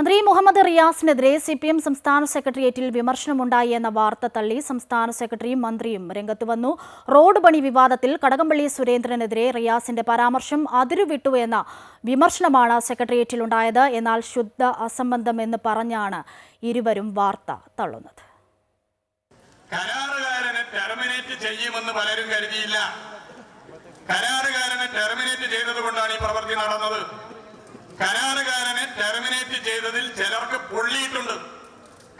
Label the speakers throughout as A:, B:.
A: മന്ത്രി മുഹമ്മദ് റിയാസിനെതിരെ C P M സംസ്ഥാന സെക്രട്ടേറിയറ്റിൽ വിമർശനമുണ്ടായി എന്ന വാർത്ത തള്ളി സംസ്ഥാന സെക്രട്ടറിയും മന്ത്രിയും രംഗത്ത് വന്നു. റോഡ് പണി വിവാദത്തിൽ കടകംപള്ളി സുരേന്ദ്രനെതിരെ റിയാസിന്റെ പരാമർശം അതിരുവിട്ടു എന്ന വിമർശനമാണ് സെക്രട്ടേറിയറ്റിലുണ്ടായത്. എന്നാൽ ശുദ്ധ അസംബന്ധമെന്ന് പറഞ്ഞാണ് ഇരുവരും വാർത്ത തള്ളുന്നത്.
B: കരാറുകാരനെ ടെർമിനേറ്റ് ചെയ്യുമെന്ന് പലരും കരാറുകാരനെ ടെർമിനേറ്റ് ചെയ്തത് കൊണ്ടാണ് ഈ പ്രവൃത്തി നടന്നത്. കരാറുകാരനെ ടെർമിനേറ്റ് ചെയ്തതിൽ ചിലർക്ക് പൊള്ളിയിട്ടുണ്ട്.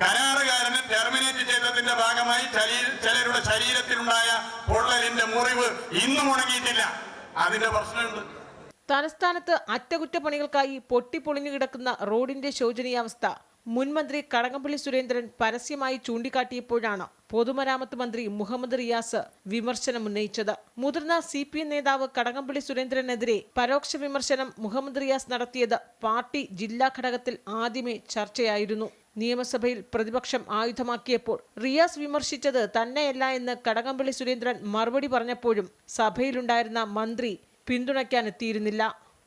B: കരാറുകാരനെ ടെർമിനേറ്റ് ചെയ്തതിന്റെ ഭാഗമായി ചലീ- ചിലരുടെ ശരീരത്തിലുണ്ടായ പൊള്ളലിന്റെ മുറിവ് ഇന്നും ഉണങ്ങിയിട്ടില്ല. അതിന്റെ പ്രശ്നമുണ്ട്.
C: തലസ്ഥാനത്ത് അറ്റകുറ്റപ്പണികൾക്കായി പൊട്ടിപ്പൊളിഞ്ഞു കിടക്കുന്ന റോഡിന്റെ ശോചനീയാവസ്ഥ. മുൻമന്ത്രി കടകംപള്ളി സുരേന്ദ്രൻ പരസ്യമായി ചൂണ്ടിക്കാട്ടിയപ്പോഴാണ് പൊതുമരാമത്ത് മന്ത്രി മുഹമ്മദ് റിയാസ് വിമർശനം ഉന്നയിച്ചത്. മുതിർന്ന സി പി എം നേതാവ് കടകംപള്ളി സുരേന്ദ്രനെതിരെ പരോക്ഷ വിമർശനം മുഹമ്മദ് റിയാസ് നടത്തിയത് പാർട്ടി ജില്ലാ ഘടകത്തിൽ ആദ്യമേ ചർച്ചയായിരുന്നു. നിയമസഭയിൽ പ്രതിപക്ഷം ആയുധമാക്കിയപ്പോൾ റിയാസ് വിമർശിച്ചത് തന്നെയല്ല എന്ന് കടകംപള്ളി സുരേന്ദ്രൻ മറുപടി പറഞ്ഞപ്പോഴും സഭയിലുണ്ടായിരുന്ന മന്ത്രി പിന്തുണയ്ക്കാനെത്തിയിരുന്നില്ല.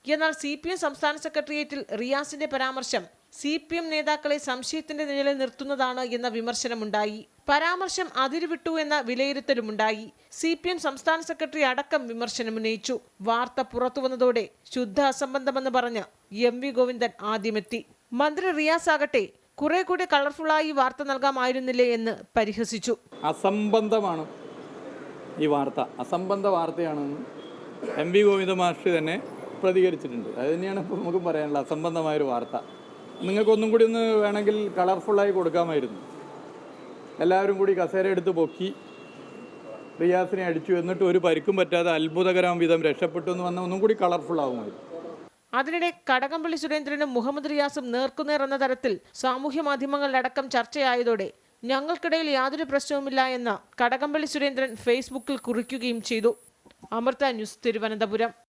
C: എന്നാൽ സി പി എം സംസ്ഥാന സെക്രട്ടേറിയറ്റിൽ റിയാസിന്റെ പരാമർശം സി പി എം നേതാക്കളെ സംശയത്തിന്റെ നിഴലിൽ നിർത്തുന്നതാണ് എന്ന വിമർശനമുണ്ടായി. പരാമർശം അതിരുവിട്ടു എന്ന വിലയിരുത്തലുമുണ്ടായി. സി പി എം സംസ്ഥാന സെക്രട്ടറി അടക്കം വിമർശനമുന്നയിച്ചു. വാർത്ത പുറത്തുവന്നതോടെ ശുദ്ധ അസംബന്ധമെന്ന് പറഞ്ഞ് എം വി ഗോവിന്ദൻ ആദ്യമെത്തി. മന്ത്രി റിയാസ് ആകട്ടെ കുറെ കൂടി കളർഫുള്ളായി വാർത്ത നൽകാമായിരുന്നില്ലേ എന്ന് പരിഹസിച്ചു.
D: അസംബന്ധമാണ് ഈ വാർത്ത. അസംബന്ധ വാർത്തയാണെന്ന് എം വി ഗോവിന്ദ മാഷ് തന്നെ പ്രതികരിച്ചിട്ടുണ്ട്. അത് തന്നെയാണ് ഇപ്പോൾ നമുക്ക് പറയാനുള്ളത്. അസംബന്ധമായൊരു വാർത്ത. നിങ്ങൾക്കൊന്നും കൂടി ഒന്ന് വേണമെങ്കിൽ കളർഫുള്ളായി കൊടുക്കാമായിരുന്നു. എല്ലാവരും കൂടി കസേര എടുത്ത് പൊക്കി റിയാസിനെ അടിച്ചു. എന്നിട്ട് ഒരു പരിക്കും പറ്റാതെ അത്ഭുതകരം വിധം രക്ഷപ്പെട്ടു എന്ന് വന്നാൽ ഒന്നും കൂടി കളർഫുൾ ആവുമായിരുന്നു.
C: അതിനിടെ കടകംപള്ളി സുരേന്ദ്രനും മുഹമ്മദ് റിയാസും നേർക്കുനേർ എന്ന തരത്തിൽ സാമൂഹ്യ മാധ്യമങ്ങളിലടക്കം ചർച്ചയായതോടെ ഞങ്ങൾക്കിടയിൽ യാതൊരു പ്രശ്നവുമില്ല എന്ന് കടകംപള്ളി സുരേന്ദ്രൻ ഫേസ്ബുക്കിൽ കുറിക്കുകയും ചെയ്തു. അമൃത ന്യൂസ് തിരുവനന്തപുരം.